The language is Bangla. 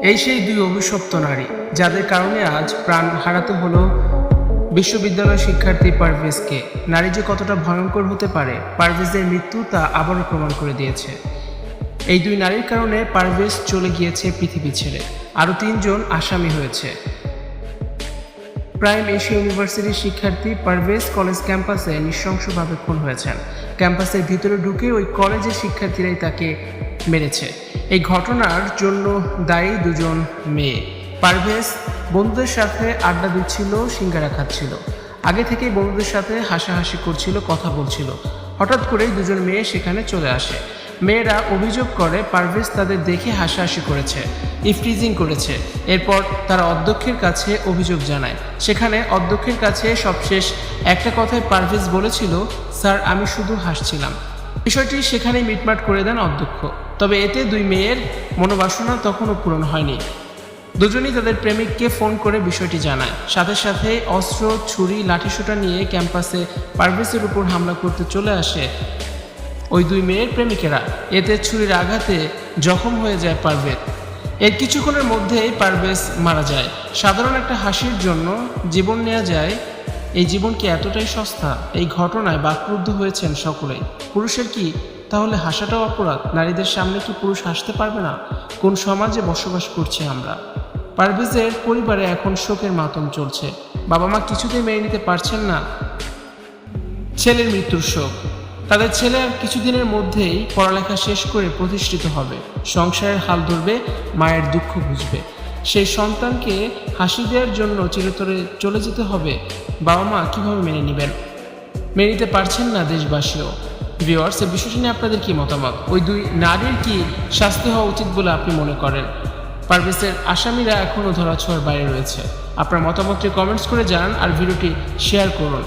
এই সেই দুই অভিশপ্ত নারী, যাদের কারণে আজ প্রাণ হারাতে হলো বিশ্ববিদ্যালয় শিক্ষার্থী পারভেজকে। নারী যে কতটা ভয়ঙ্কর হতে পারে, পারভেজের মৃত্যু তা আবারও প্রমাণ করে দিয়েছে। এই দুই নারীর কারণে পারভেজ চলে গিয়েছে পৃথিবী ছেড়ে। আরও তিনজন আসামি হয়েছে। প্রাইম এশিয়া ইউনিভার্সিটির শিক্ষার্থী পারভেজ কলেজ ক্যাম্পাসে নৃশংসভাবে খুন হয়েছেন। ক্যাম্পাসের ভিতরে ঢুকে ওই কলেজের শিক্ষার্থীরাই তাকে মেরেছে। এই ঘটনার জন্য দায়ী দুজন মেয়ে। পারভেজ বন্ধুদের সাথে আড্ডা দিচ্ছিল, সিঙ্গারা খাচ্ছিল। আগে থেকেই বন্ধুদের সাথে হাসাহাসি করছিল, কথা বলছিল। হঠাৎ করেই দুজন মেয়ে সেখানে চলে আসে। মেয়েরা অভিযোগ করে পারভেজ তাদের দেখে হাসাহাসি করেছে, ইফটিজিং করেছে। এরপর তারা অধ্যক্ষের কাছে অভিযোগ জানায়। সেখানে অধ্যক্ষের কাছে সবশেষ একটা কথায় পারভেজ বলেছিল, স্যার, আমি শুধু হাসছিলাম। বিষয়টি সেখানেই মিটমাট করে দেন অধ্যক্ষ। তবে এতে দুই মেয়ের মনোবাসনা তখনও পূরণ হয়নি। দুজনেই তাদের প্রেমিককে ফোন করে বিষয়টি জানায়। সাথে সাথে অস্ত্র, ছুরি, লাঠিসোঁটা নিয়ে ক্যাম্পাসে পারভেজের উপর হামলা করতে চলে আসে ওই দুই মেয়ের প্রেমিকেরা। এতে ছুরির আঘাতে জখম হয়ে যায় পারভেজ। এর কিছুক্ষণের মধ্যেই পারভেজ মারা যায়। সাধারণ একটা হাসির জন্য জীবন নেওয়া যায়। এই জীবন কি এতটাই সস্তা? এই ঘটনায় বাকরুদ্ধ হয়েছেন সকলেই পুরুষের কি তাহলে হাসাটাও অপরাধ। নারীদের সামনে কি পুরুষ হাসতে পারবে না? কোন সমাজে বসবাস করছি আমরা? পারভেজের পরিবারে এখন শোকের মাতম চলছে। বাবা মা কিছুতেই মেনে নিতে পারছেন না। ছেলের মৃত্যুর শোক। তাদের ছেলে কিছুদিনের মধ্যেই পড়ালেখা শেষ করে প্রতিষ্ঠিত হবে। সংসারের হাল ধরবে, মায়ের দুঃখ বুঝবে। সেই সন্তানকে হাসি দেওয়ার জন্য চিরতরে চলে যেতে হবে। বাবা মা কীভাবে মেনে নেবেন? মেনে নিতে পারছেন না দেশবাসীও। ভিওয়ার্স এ বিষয়টি নিয়ে আপনাদের কি মতামত? ওই দুই নারীর কি শাস্তি হওয়া উচিত বলে আপনি মনে করেন? পারভেসের আসামিরা এখনও ধরাছোঁয়ার বাইরে রয়েছে। আপনার মতামতটি কমেন্টস করে জানান আর ভিডিওটি শেয়ার করুন।